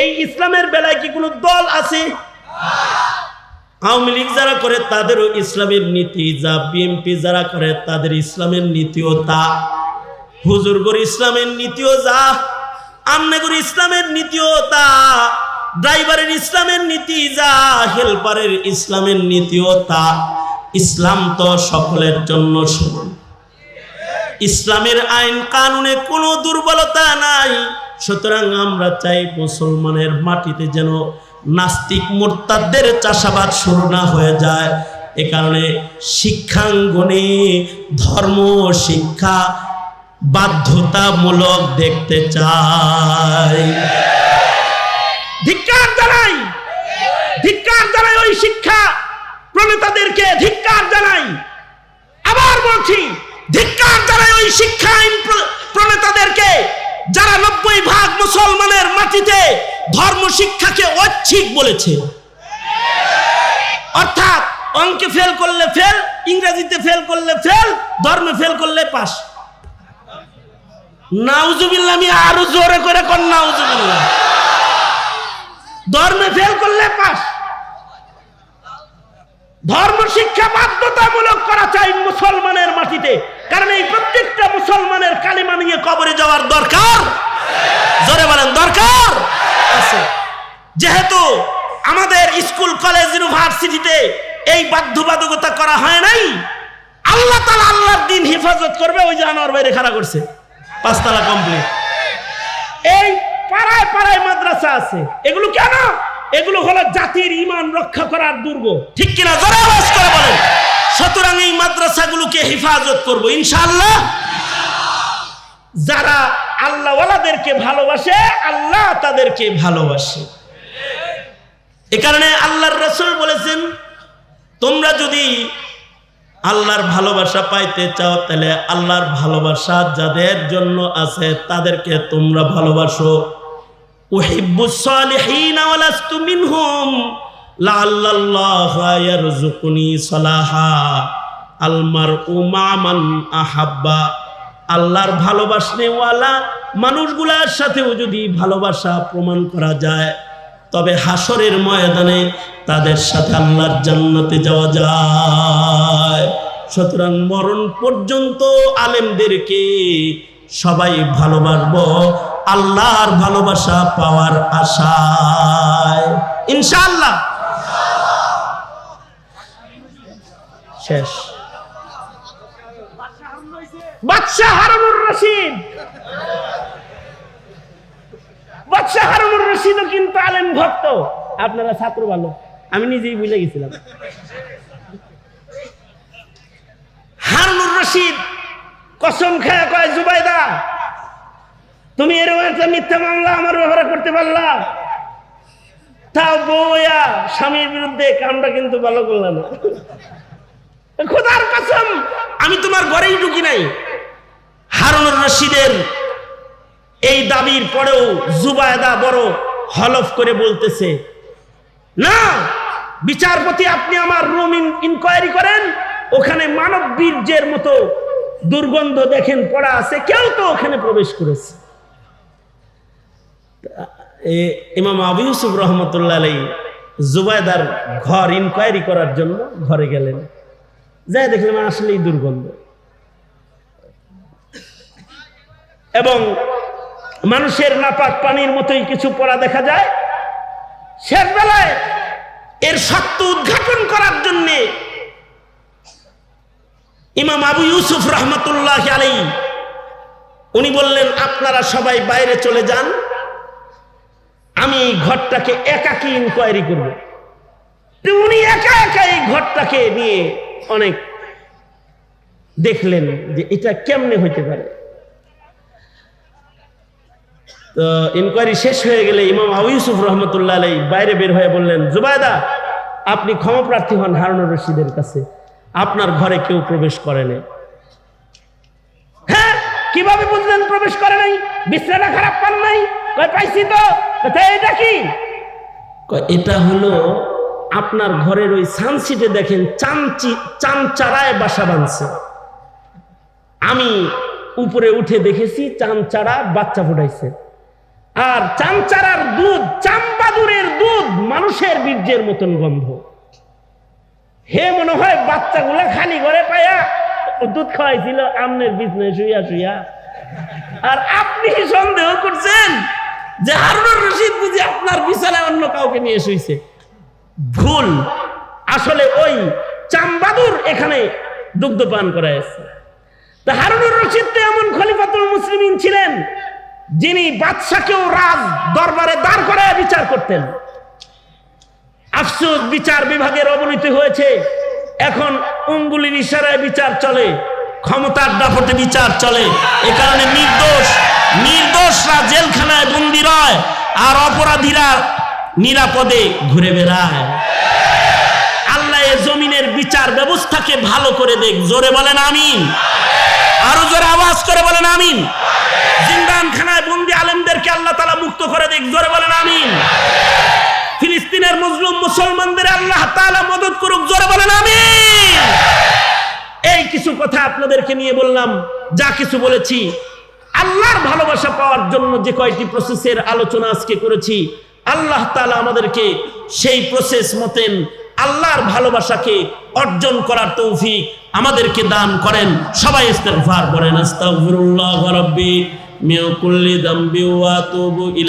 এই ইসলামের বেলায় কি কোনো দল আছে? আওয়ামী লীগ যারা করে, তাদেরও ইসলামের নীতি। যা বিএনপি যারা করে, তাদের ইসলামের নীতিও তা। হুজুরগর ইসলামের নীতিও যা। আমনেগর ইসলামের নীতিও তা। ড্রাইভারের ইসলামের নীতি যা। হেল্পারের ইসলামের নীতিও তা। ইসলাম তো সকলের জন্য সমান। ইসলামের আইন কানুনে কোনো দুর্বলতা নাই। সুতরাং আমরা চাই মুসলমানের মাটিতে যেন নাস্তিক মোর্তাদের চাষাবাদ শুরু না হয়ে যায়। এ কারণে শিক্ষাঙ্গনে ধর্ম, শিক্ষা বাধ্যতামূলক দেখতে চাই। ধিক্কার জানাই ধিক্কার জানাই ওই শিক্ষা প্রণেতাদেরকে, ধিক্কার জানাই। আবার বলছি, ধিক্কার জানাই ওই শিক্ষা প্রণেতাদেরকে। যারা নব্বই ভাগ মুসলমানের মাটিতে ধর্ম শিক্ষাকে ঐচ্ছিক বলেছে। অর্থাৎ অঙ্কে ফেল করলে ফেল ইংরেজিতে ফেল করলে ফেল ধর্মে ফেল করলে পাস নাউজুবিল্লাহ আরও জোরে করে কর ধর্মে ফেল করলে পাস ধর্ম শিক্ষা বাধ্যতামূলক করা চাই মুসলমানের মাটিতে, কারণ এই প্রত্যেকটা মুসলমানের কালিমা যাওয়ার দরকার? জোরে বলেন, দরকার? আছে। যেহেতু আমাদের স্কুল, কলেজ, ইউনিভার্সিটিতে এই বাধ্যবাধকতা করা হয় নাই, আল্লাহ তালা আল্লাহর দিন হেফাজত করবে, ওই যে আনোয়ার বাইরে খাড়া করছে। পাঁচতলা কমপ্লিট এই পাড়ায় পাড়ায় মাদ্রাসা আছে। এগুলো কেন? এগুলো হলো জাতির ইমান রক্ষা করার দুর্গ। ঠিক কিনা? জোরে আওয়াজ করে বলেন। সুতরাং এই মাদ্রাসাগুলোকে হেফাজত করব, ইনশাআল্লাহ। যারা আল্লাহওয়ালাদেরকে ভালোবাসে, আল্লাহ তাদেরকে ভালোবাসে। এ কারণে আল্লাহর রসুল বলেছেন, তোমরা যদি আল্লাহর ভালোবাসা পাইতে চাও, তাহলে আল্লাহর ভালোবাসা যাদের জন্য আছে, তাদেরকে তোমরা ভালোবাসো। উহিব্বুস সালিহিনা ওয়া লাস্তু মিনহুম, লাআল্লাল্লাহা ইয়ারযুকুনি সালাহা। আল মারউ মা মান আহাব্বা। আল্লাহর ভালোবাসনেওয়ালা মানুষগুলার সাথেও যদি ভালোবাসা প্রমাণ করা যায়, তবে হাসরের ময়দানে তাদের সাথে আল্লাহর জান্নাতে যাওয়া যায়। সুতরাং মরণ পর্যন্ত আলেমদেরকে সবাই ভালোবাসবো, আল্লাহর ভালোবাসা পাওয়ার আশায়। ইনশাআল্লাহ। শেষ। বাদশাহ হারুনুর রশিদ। বাদশাহ হারুনুর কিন্তু আলেম ভক্ত। আপনারা ছাত্র ভালো আমি নিজেই ভুলে গেছিলাম। হারুনুর রশিদ কসম কয়, জুবাইদা, তুমি এরকম একটা মিথ্যা মামলা আমার ব্যবহার করতে পারলা? তাও বউয়া স্বামীর বিরুদ্ধে কামটা কিন্তু ভালো করলাম। খোদার কসম, আমি তোমার ঘরেই ঢুকি নাই। হারুনুর রশিদের এই দাবির পরেও জুবায়দা বড় হলফ করে বলতেছে, না, বিচারপতি আপনি আমার রুম ইনকোয়ারি করেন, ওখানে মানব বীর্যের মতো দুর্গন্ধ দেখেন, পড়া আছে, কেউ তো ওখানে প্রবেশ করেছে। ইমাম আবু ইউসুফ রহমতুল্লাহ আলাই জুবায়দার ঘর ইনকোয়ারি করার জন্য ঘরে গেলেন। যাই দেখলাম আসলেই দুর্গন্ধ। এবং মানুষের নাপাক পানির মতোই কিছু পড়া দেখা যায়। শেষ বেলায় এর সত্য উদ্ঘাটন করার জন্য ইমাম আবু ইউসুফ রহমতুল্লাহ আলাই উনি বললেন, আপনারা সবাই বাইরে চলে যান। আমি ঘরটাকে একাকি ইনকোয়ারি করব। উনি একা একা এই ঘরটাকে নিয়ে অনেক দেখলেন যে এটা কেমনে হইতে পারে। তো ইনকোয়ারি শেষ হয়ে গেলে ইমাম আবু ইউসুফ রহমতুল্লাহ আলাই বাইরে বের হয়ে বললেন, জুবায়দা, আপনি ক্ষমাপ্রার্থী হন হারুনুর রশিদের কাছে। আপনার ঘরে কেউ প্রবেশ করে নাই। হ্যাঁ কীভাবে বুঝলেন প্রবেশ করে নাই? বিছানা খারাপ পান নাই? কয় পাইছি তো? এটা কি? এটা হলো আপনার ঘরের ওই সানসিটে দেখেন চানচি চানচারায় বাসা বাঁধছে। আমি উপরে উঠে দেখেছি চানচারা বাচ্চা ফুটাইছে। আর চামচারার দুধ, চাম্বাদুরের দুধ মানুষের বীর্যের মতন গন্ধ। হে মনে হয় বাচ্চাগুলা খালি ঘরে পায়া দুধ খাওয়াইছিল, আমনের বিজনেস শুইয়া শুইয়া। আর আপনি সন্দেহ করছেন যে হারুনুর রশিদ বুঝি আপনার বিছানায় অন্য কাউকে নিয়ে শুইছে? ভুল। আসলে ওই চাম্বাদুর এখানে দুগ্ধ পান করাইছে। তা হারুনুর রশিদ তো এমন খলিফাতুল মুসলিমিন ছিলেন যিনি বাদশাকেও রাজ দরবারে দাঁড় করায় বিচার করতেন। আফসোস, বিচার বিভাগের অবনতি হয়েছে। এখন উঙ্গুলির ইশারায় বিচার চলে, ক্ষমতার দাপটে বিচার চলে। এ কারণে নির্দোষ, নির্দোষরা জেলখানায় বন্দি রয় আর অপরাধীরা নিরাপদে ঘুরে বেড়ায়। আল্লাহ জমিনের বিচার ব্যবস্থাকে ভালো করে দেখ, জোরে বলেন আমিন। আরও জোরে আওয়াজ করে বলেন আমিন। জিন্দান খানায় বন্দি আলেমদেরকে আল্লাহ তালা মুক্ত করে দেখ জোরে বলেন, আমিন। ফিলিস্তিনের মুসলিম মুসলমানদের আল্লাহ তাআলা মদত করুক, জোরে বলেন, আমিন। এই কিছু কথা আপনাদেরকে নিয়ে বললাম, যা কিছু বলেছি। আল্লাহর ভালোবাসা পাওয়ার জন্য যে কয়টি প্রসেসের আলোচনা আজকে করেছি, আল্লাহ তাআলা আমাদেরকে সেই প্রসেস মতেন আল্লাহর ভালোবাসাকে অর্জন করার তৌফিক আমাদেরকে দান করেন। সবাই ইস্তেগফার করেন, আস্তাগফিরুল্লাহ রাব্বি। মিন কুল্লি যামবি ওয়া আতুবু ইলা